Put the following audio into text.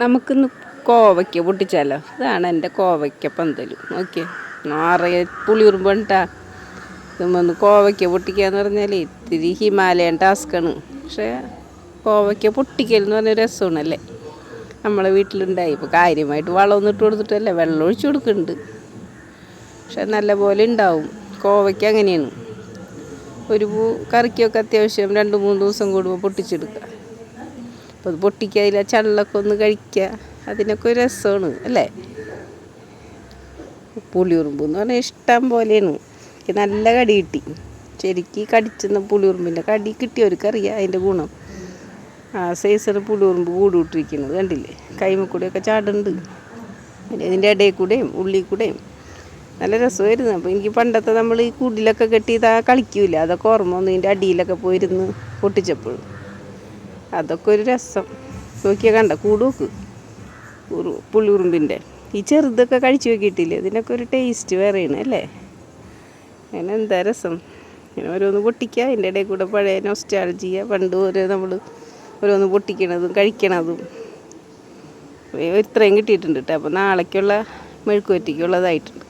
നമുക്കിന്ന് കോവയ്ക്ക പൊട്ടിച്ചാലോ? ഇതാണ് എന്റെ കോവയ്ക്ക പന്തൽ നോക്കിയേ നിറയെ പുളിയുറുമ്പണ്ടാ ഇതൊന്ന് കോവയ്ക്ക പൊട്ടിക്കാന്ന് പറഞ്ഞാൽ ഇത്തിരി ഹിമാലയൻ ടാസ്ക്കാണ്. പക്ഷേ കോവയ്ക്ക പൊട്ടിക്കൽ എന്ന് പറഞ്ഞ രസമാണല്ലേ? നമ്മളെ വീട്ടിലുണ്ടായി. ഇപ്പോൾ കാര്യമായിട്ട് വളമൊന്നും ഇട്ട് കൊടുത്തിട്ടല്ലേ വെള്ളം ഒഴിച്ചു കൊടുക്കുന്നുണ്ട്. പക്ഷെ നല്ല പോലെ ഉണ്ടാവും. കോവയ്ക്ക അങ്ങനെയാണ്. ഒരു പൂ കറിക്കൊക്കെ അത്യാവശ്യം രണ്ട് മൂന്ന് ദിവസം കൂടുമ്പോൾ പൊട്ടിച്ചെടുക്കുക. അപ്പോൾ അത് പൊട്ടിക്കുക അതിലെ ചള്ളൊക്കെ ഒന്ന് കഴിക്കുക. അതിനൊക്കെ ഒരു രസമാണ് അല്ലേ? പുളിയുറുമ്പ് എന്ന് പറഞ്ഞാൽ ഇഷ്ടം പോലെയാണ്. എനിക്ക് നല്ല കടി കിട്ടി. ശരിക്ക് കടിച്ചെന്ന പുളിയുറുമ്പിന്റെ കടി കിട്ടിയവർക്കറിയാം അതിന്റെ ഗുണം. ആ സൈസിന് പുളിയുറുമ്പ് കൂടിയിട്ടിരിക്കുന്നത് കണ്ടില്ലേ? കൈമ കൂടെയൊക്കെ ചാടുന്നുണ്ട്. പിന്നെ ഇതിന്റെ ഇടയിൽ കൂടെയും ഉള്ളിൽ കൂടെയും നല്ല രസമായിരുന്നു. അപ്പോൾ എനിക്ക് പണ്ടത്തെ നമ്മൾ ഈ കൂടിലൊക്കെ കെട്ടി ഇതാ കളിക്കൂല അതൊക്കെ ഓർമ്മ വന്നു. ഇതിന്റെ അടിയിലൊക്കെ പോയിരുന്ന് പൊട്ടിച്ചപ്പോഴും അതൊക്കെ ഒരു രസം. നോക്കിയാൽ കണ്ട കൂട് നോക്ക്. ഉറു പുളിയുറുമ്പിന്റെ ഈ ചെറുതൊക്കെ കഴിച്ചു നോക്കിയിട്ടില്ലേ? ഇതിനൊക്കെ ഒരു ടേസ്റ്റ് വേറെയാണ് അല്ലേ? അങ്ങനെ എന്താ രസം? ഇങ്ങനെ ഓരോന്ന് പൊട്ടിക്കുക അതിന്റെ ഇടയിൽ കൂടെ പഴയ നൊസ്റ്റാൾജിയ പണ്ട് ഓരോ നമ്മൾ ഓരോന്ന് പൊട്ടിക്കണതും കഴിക്കണതും. ഇത്രയും കിട്ടിയിട്ടുണ്ട് കേട്ടോ അപ്പോൾ നാളേക്കുള്ള മെഴുക്കുവറ്റിക്കുള്ളതായിട്ടുണ്ട്